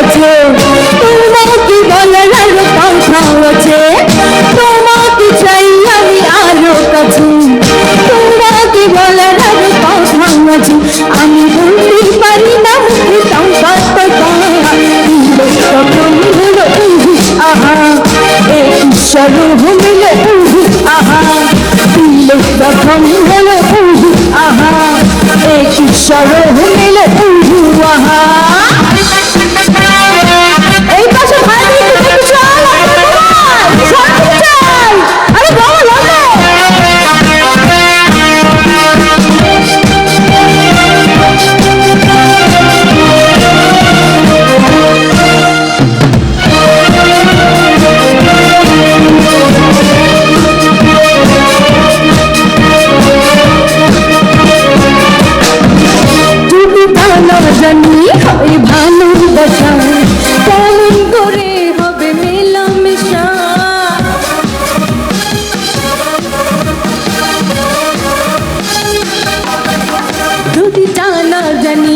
আছে তোমার কি বলার আরও কথা আছে? তোমাকে চাই আমি আরও কাছে? তোমার কি বলার আরও কথা আছে? আমি বলতে পারি না, মুখে সংবাদ আহা। ঈশ্বর ভূমিলে আহা। প্রথম হলো আহা। ঈশ্বর ভূমিলে আহা।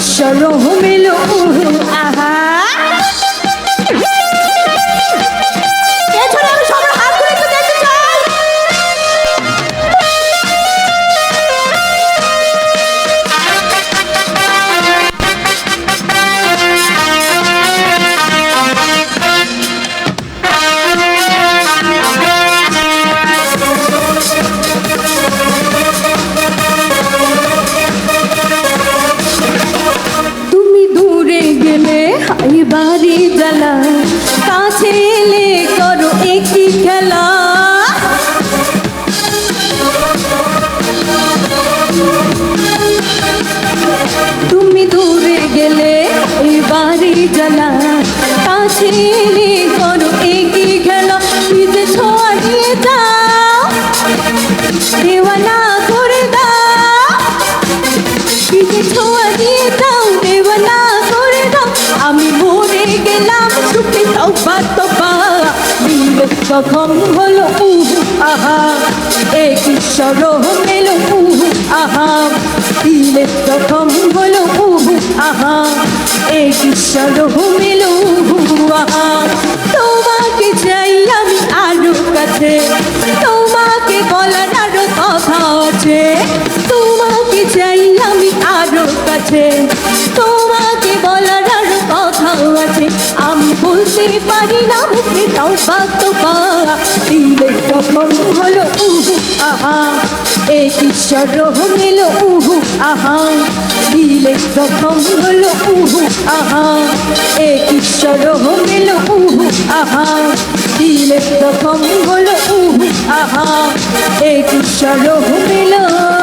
এক ঈশ্বর মেলো জ্বালা কাছে এলে করো একই খেলা নিজে ছড়িয়ে দাও। দেওয়ানা করে দাও। পিঠে ছোঁয়া দাও দেওয়ানা করে দাও। আমি মরে গেলাম, সুখে তবা তবা দিলে কখন হলো, উহু, আহা। এক ঈশ্বর মেলো, উহু, আহা। দিলে কখন হলো, উহু, আহা। ঈশ্বর তোমাকে চাই আমি আরও কাছে। তোমাকে বলার আরও আছে। তোমাকে চাই আমি কাছে। তোমাকে বলার আরও কথা আছে। আমি বলতে পারি না মুখে তাও বাস্তবা দিলে তখন হলো আহা। ঈশ্বর মেলো উহু, আহা। দিলে তখন হল উহু, আহা। এক ঈশ্বর মেলো উহু, আহা। দিলে তখন হল উহু, আহা। এক ঈশ্বর মেলো